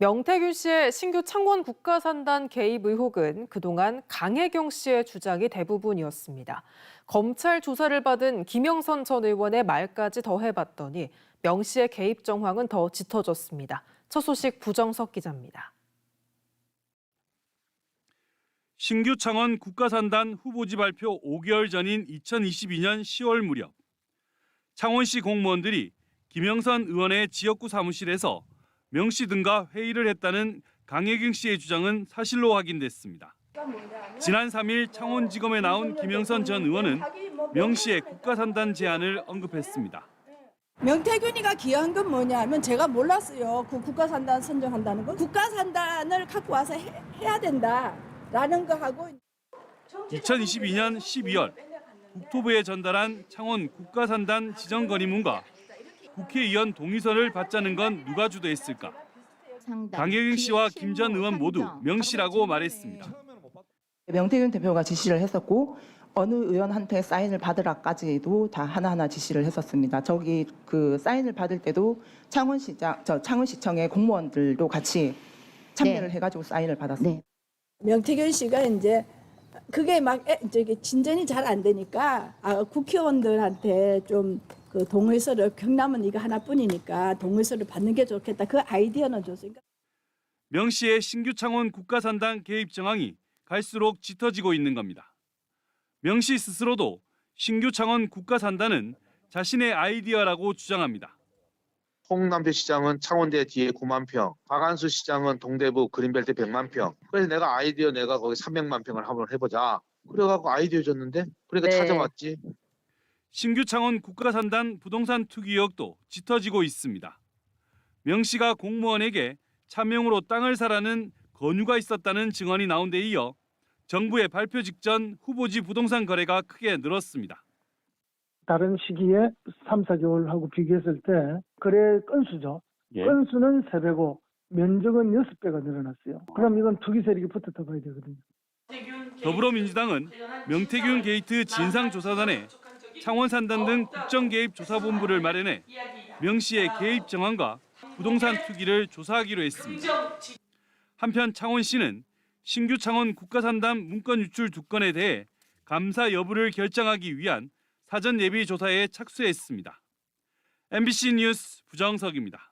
명태균 씨의 신규 창원 국가산단 개입 의혹은 그동안 강혜경 씨의 주장이 대부분이었습니다. 검찰 조사를 받은 김영선 전 의원의 말까지 더해봤더니 명 씨의 개입 정황은 더 짙어졌습니다. 첫 소식 부정석 기자입니다. 신규 창원 국가산단 후보지 발표 5개월 전인 2022년 10월 무렵 창원시 공무원들이 김영선 의원의 지역구 사무실에서 명 씨 등과 회의를 했다는 강혜경 씨의 주장은 사실로 확인됐습니다. 지난 3일 창원지검에 나온 김영선 전 의원은 명 씨의 국가산단 제안을 언급했습니다. 명태균이가 기여한 건 뭐냐면 제가 몰랐어요. 그 국가산단 선정한다는 거. 국가산단을 갖고 와서 해, 해야 된다라는 거 하고 2022년 12월 국토부에 전달한 창원 국가산단 지정 건의문과 국회의원 동의서를 받자는 건 누가 주도했을까? 강혜경 씨와 김 전 의원 모두 명 씨라고 말했습니다. 명태균 대표가 지시를 했었고 어느 의원한테 사인을 받으라까지도 다 하나하나 지시를 했었습니다. 저기 그 사인을 받을 때도 창원시장 저 창원시청의 공무원들도 같이 참여를 네. 해가지고 사인을 받았습니다. 네. 명태균 씨가 이제 그게 막 에, 저기 진전이 잘 안 되니까 아, 국회의원들한테 좀 그 동의서를 경남은 이거 하나뿐이니까 동의서를 받는 게 좋겠다. 그 아이디어는 좋습니다. 명 씨의 신규 창원 국가산단 개입 정황이 갈수록 짙어지고 있는 겁니다. 명 씨 스스로도 신규 창원 국가산단은 자신의 아이디어라고 주장합니다. 홍남표 시장은 창원대 뒤에 9만 평, 박한수 시장은 동대부 그린벨트 100만 평. 그래서 내가 아이디어 내가 거기 300만 평을 한번 해보자. 그래갖고 아이디어 줬는데 그러니까 네. 찾아왔지. 신규 창원 국가산단 부동산 투기 의혹도 짙어지고 있습니다. 명 씨가 공무원에게 차명으로 땅을 사라는 권유가 있었다는 증언이 나온 데 이어 정부의 발표 직전 후보지 부동산 거래가 크게 늘었습니다. 다른 시기에 3, 4개월하고 비교했을 때 거래 건수죠. 건수는 3배고 면적은 6배가 늘어났어요. 그럼 이건 투기 세력이 붙었다 봐야 되거든요. 더불어민주당은 명태균 게이트 진상조사단에 창원산단 등 국정개입조사본부를 마련해 명 씨의 개입 정황과 부동산 투기를 조사하기로 했습니다. 한편 창원시는 신규 창원 국가산단 문건 유출 두 건에 대해 감사 여부를 결정하기 위한 사전 예비 조사에 착수했습니다. MBC 뉴스 부정석입니다.